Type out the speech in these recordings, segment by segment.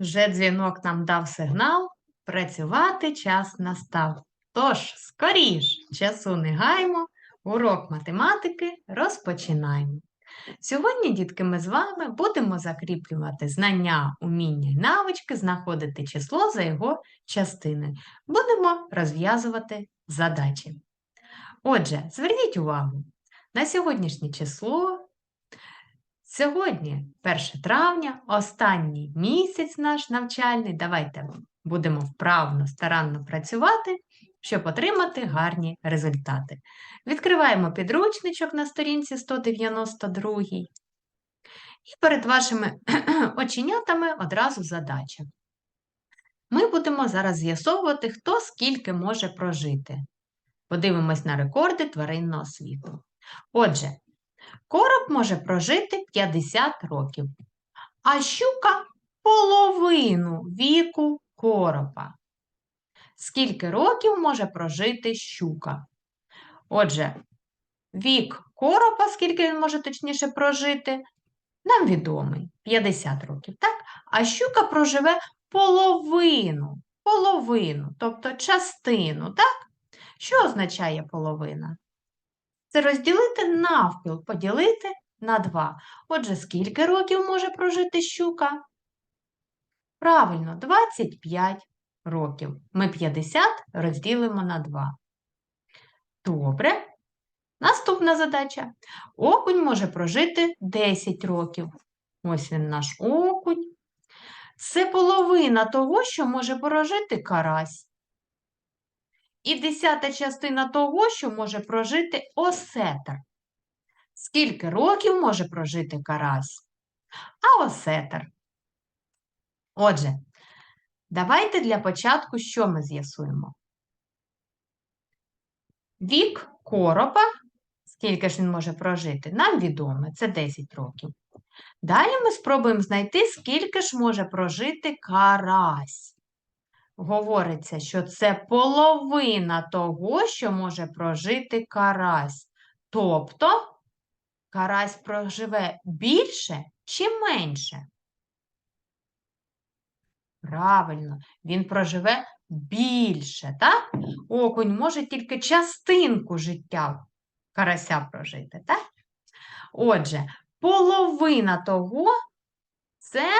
Вже дзвінок нам дав сигнал, працювати час настав. Тож, скоріш, часу не гаймо, урок математики розпочинаємо. Сьогодні, дітки, ми з вами будемо закріплювати знання, уміння і навички, знаходити число за його частини. Будемо розв'язувати задачі. Отже, зверніть увагу, на сьогоднішнє число Сьогодні 1 травня, останній місяць наш навчальний. Давайте будемо вправно, старанно працювати, щоб отримати гарні результати. Відкриваємо підручничок на сторінці 192. І перед вашими оченятами одразу задача. Ми будемо зараз з'ясовувати, хто скільки може прожити. Подивимось на рекорди тваринного світу. Отже, Короб може прожити 50 років, а щука половину віку коропа. Скільки років може прожити щука? Отже, вік коропа, скільки він може точніше прожити, нам відомий 50 років, так? А щука проживе половину, половину, тобто частину, так? Що означає половина? Це розділити навпіл, поділити на 2. Отже, скільки років може прожити щука? Правильно, 25 років. Ми 50 розділимо на 2. Добре. Наступна задача. Окунь може прожити 10 років. Ось він наш окунь. Це половина того, що може прожити карась і десята частина того, що може прожити осетр. Скільки років може прожити карась? А осетр. Отже, давайте для початку що ми з'ясуємо? Вік коропа, скільки ж він може прожити, нам відомо, це 10 років. Далі ми спробуємо знайти, скільки ж може прожити карась говориться, що це половина того, що може прожити карась. Тобто карась проживе більше чи менше? Правильно, він проживе більше, так? Окунь може тільки частинку життя карася прожити, так? Отже, половина того це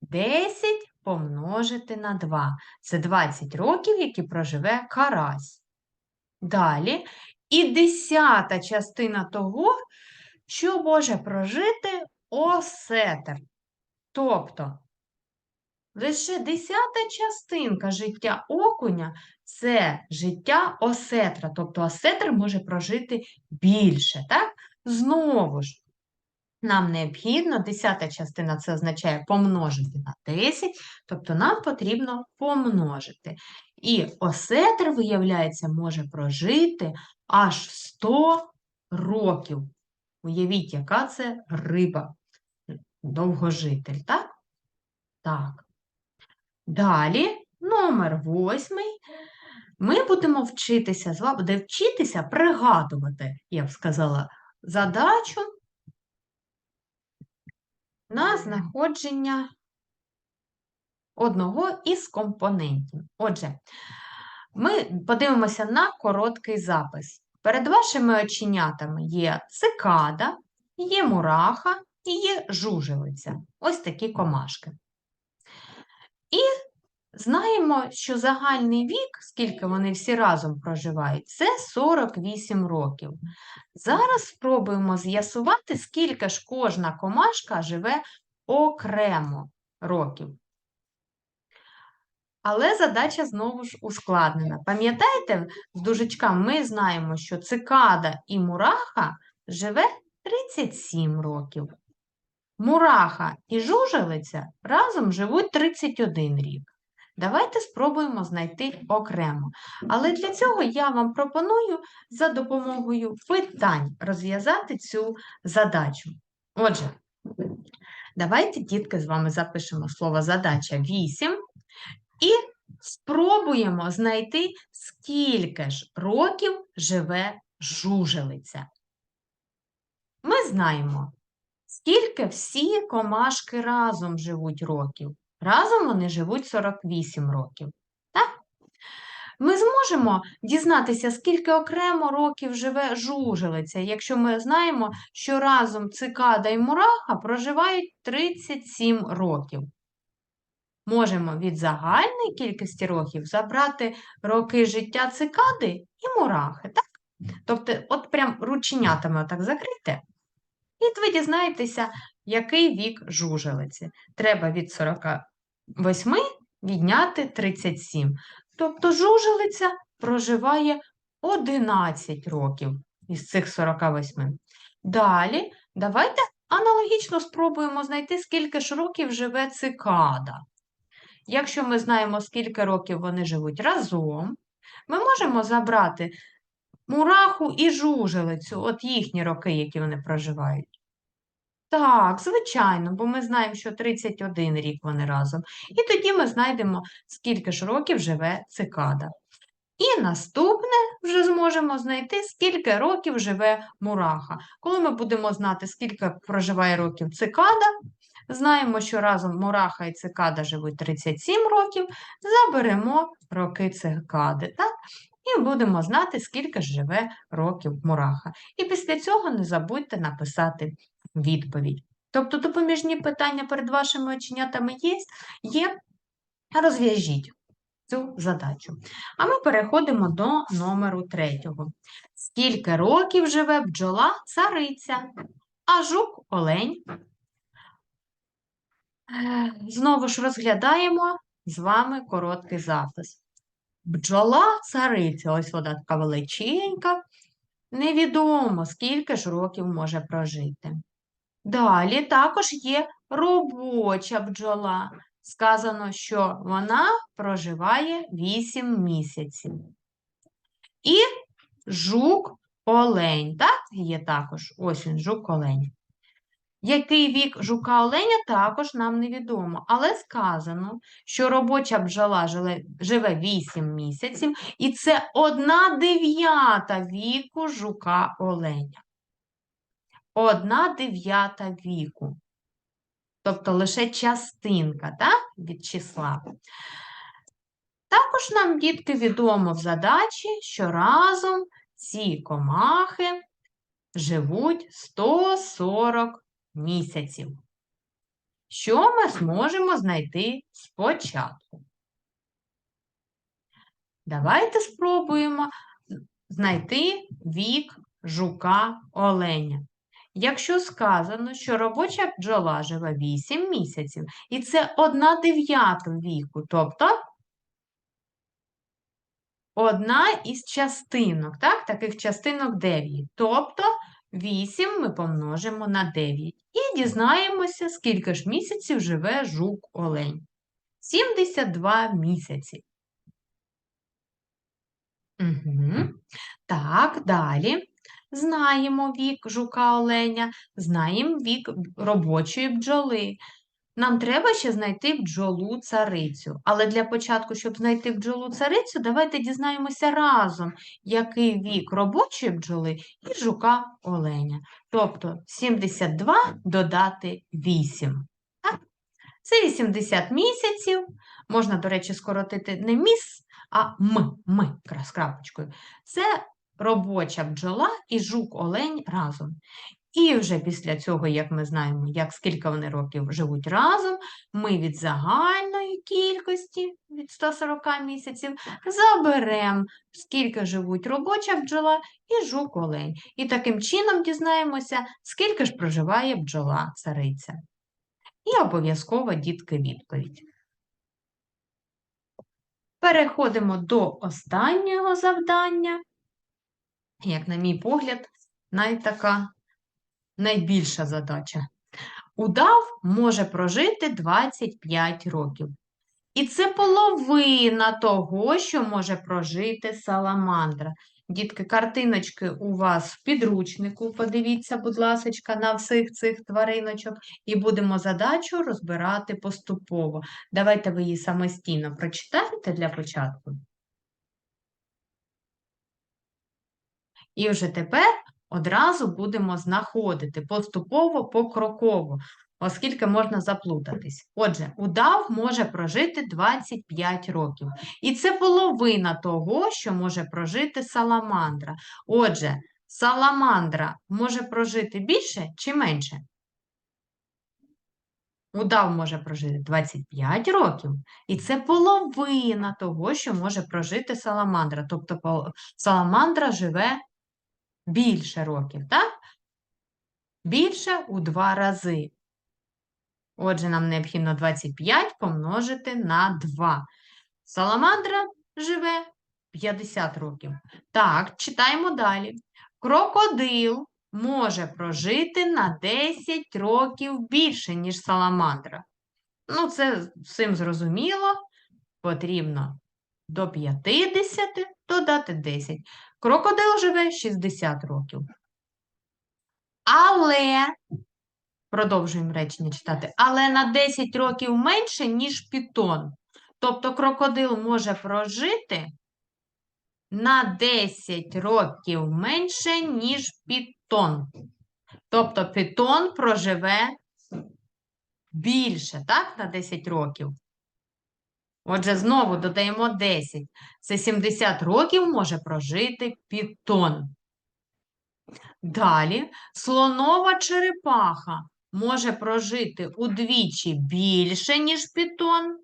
10 помножити на 2. Це 20 років, які проживе карась. Далі, і десята частина того, що може прожити осетр. Тобто, лише десята частинка життя окуня це життя осетра. Тобто осетр може прожити більше. так? Знову ж, нам необхідно, десята частина це означає помножити на 10, тобто нам потрібно помножити. І осетр, виявляється, може прожити аж 100 років. Уявіть, яка це риба, довгожитель, так? Так. Далі, номер восьмий. Ми будемо вчитися з вами, вчитися пригадувати, я б сказала, задачу на знаходження одного із компонентів. Отже, ми подивимося на короткий запис. Перед вашими оченятами є цикада, є мураха і є жужелиця. Ось такі комашки. І знаємо, що загальний вік, скільки вони всі разом проживають, це 48 років. Зараз спробуємо з'ясувати, скільки ж кожна комашка живе окремо років. Але задача знову ж ускладнена. Пам'ятаєте, з дужечками ми знаємо, що цикада і мураха живе 37 років. Мураха і жужелиця разом живуть 31 рік. Давайте спробуємо знайти окремо. Але для цього я вам пропоную за допомогою питань розв'язати цю задачу. Отже, давайте, дітки, з вами запишемо слово задача 8 і спробуємо знайти, скільки ж років живе жужелиця. Ми знаємо, Скільки всі комашки разом живуть років? Разом вони живуть 48 років. Так? Ми зможемо дізнатися, скільки окремо років живе жужелиця, якщо ми знаємо, що разом цикада і мураха проживають 37 років. Можемо від загальної кількості років забрати роки життя цикади і мурахи. Так? Тобто, от прям рученятами отак закрите, і ви дізнаєтеся, який вік жужелиці. Треба від 48 відняти 37. Тобто жужелиця проживає 11 років із цих 48. Далі, давайте аналогічно спробуємо знайти, скільки ж років живе цикада. Якщо ми знаємо, скільки років вони живуть разом, ми можемо забрати мураху і жужелицю, от їхні роки, які вони проживають. Так, звичайно, бо ми знаємо, що 31 рік вони разом. І тоді ми знайдемо, скільки ж років живе цикада. І наступне вже зможемо знайти, скільки років живе мураха. Коли ми будемо знати, скільки проживає років цикада, знаємо, що разом мураха і цикада живуть 37 років, заберемо роки цикади. Так? І будемо знати, скільки ж живе років мураха. І після цього не забудьте написати відповідь. Тобто допоміжні питання перед вашими оченятами є, є розв'яжіть цю задачу. А ми переходимо до номеру третього. Скільки років живе бджола цариця, а жук олень? Знову ж розглядаємо з вами короткий запис. Бджола цариця, ось вона така величенька, невідомо, скільки ж років може прожити. Далі також є робоча бджола. Сказано, що вона проживає 8 місяців. І жук олень. Так, є також ось він жук олень. Який вік жука оленя, також нам невідомо, але сказано, що робоча бджола живе 8 місяців, і це одна дев'ята віку жука оленя. Одна дев'ята віку. Тобто лише частинка так, від числа. Також нам, дітки, відомо в задачі, що разом ці комахи живуть 140 місяців. Що ми зможемо знайти спочатку? Давайте спробуємо знайти вік жука оленя. Якщо сказано, що робоча бджола живе 8 місяців, і це 1 дев'ята віку, тобто одна із частинок, так? таких частинок 9. Тобто 8 ми помножимо на 9. І дізнаємося, скільки ж місяців живе жук-олень. 72 місяці. Угу. Так, далі. Знаємо вік жука-оленя, знаємо вік робочої бджоли. Нам треба ще знайти бджолу царицю. Але для початку, щоб знайти бджолу царицю, давайте дізнаємося разом, який вік робочої бджоли і жука-оленя. Тобто 72 додати 8. Так? Це 80 місяців. Можна, до речі, скоротити не міс, а м, м крапочкою. Це робоча бджола і жук-олень разом. І вже після цього, як ми знаємо, як скільки вони років живуть разом, ми від загальної кількості від 140 місяців заберемо, скільки живуть робоча бджола і жук-олень. І таким чином дізнаємося, скільки ж проживає бджола цариця. І обов'язково дітки відповідь. Переходимо до останнього завдання. Як, на мій погляд, найтака найбільша задача. Удав може прожити 25 років. І це половина того, що може прожити саламандра. Дітки, картиночки у вас в підручнику, подивіться, будь ласка, на всіх цих твариночок, і будемо задачу розбирати поступово. Давайте ви її самостійно прочитаєте для початку. І вже тепер одразу будемо знаходити поступово, покроково, оскільки можна заплутатись. Отже, удав може прожити 25 років. І це половина того, що може прожити саламандра. Отже, саламандра може прожити більше чи менше? Удав може прожити 25 років, і це половина того, що може прожити саламандра. Тобто саламандра живе більше років, так? Більше у два рази. Отже, нам необхідно 25 помножити на 2. Саламандра живе 50 років. Так, читаємо далі. Крокодил може прожити на 10 років більше, ніж саламандра. Ну, це всім зрозуміло. Потрібно до 50 додати 10. Крокодил живе 60 років. Але, продовжуємо речення читати, але на 10 років менше, ніж пітон. Тобто крокодил може прожити на 10 років менше, ніж пітон. Тобто пітон проживе більше, так, на 10 років. Отже, знову додаємо 10. Це 70 років може прожити пітон. Далі слонова черепаха може прожити удвічі більше, ніж пітон,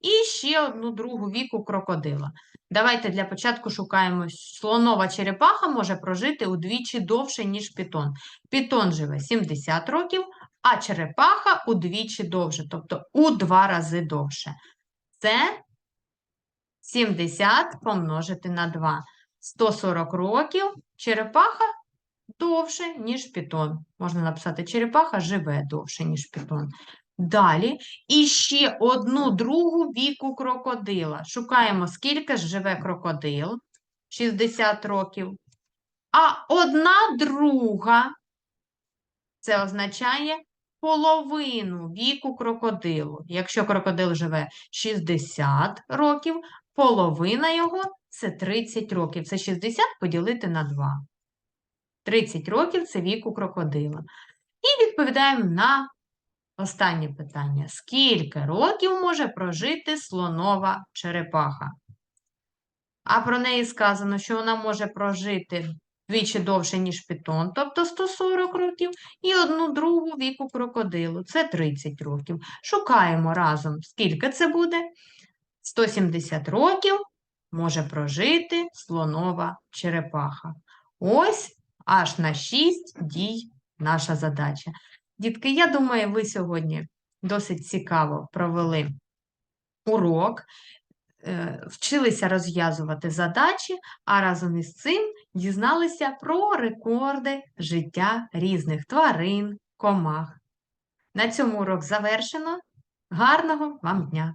і ще одну другу віку крокодила. Давайте для початку шукаємо. Слонова черепаха може прожити удвічі довше, ніж пітон. Пітон живе 70 років, а черепаха удвічі довше, тобто у два рази довше. Це 70 помножити на 2. 140 років черепаха довше, ніж пітон. Можна написати, черепаха живе довше, ніж пітон. Далі, і ще одну другу віку крокодила. Шукаємо, скільки ж живе крокодил, 60 років. А одна друга, це означає половину віку крокодилу. Якщо крокодил живе 60 років, половина його це 30 років. Це 60 поділити на 2. 30 років це віку крокодила. І відповідаємо на останнє питання. Скільки років може прожити слонова черепаха? А про неї сказано, що вона може прожити двічі довше, ніж пітон, тобто 140 років, і одну другу віку крокодилу, це 30 років. Шукаємо разом, скільки це буде. 170 років може прожити слонова черепаха. Ось аж на 6 дій наша задача. Дітки, я думаю, ви сьогодні досить цікаво провели урок, вчилися розв'язувати задачі, а разом із цим дізналися про рекорди життя різних тварин, комах. На цьому урок завершено. Гарного вам дня!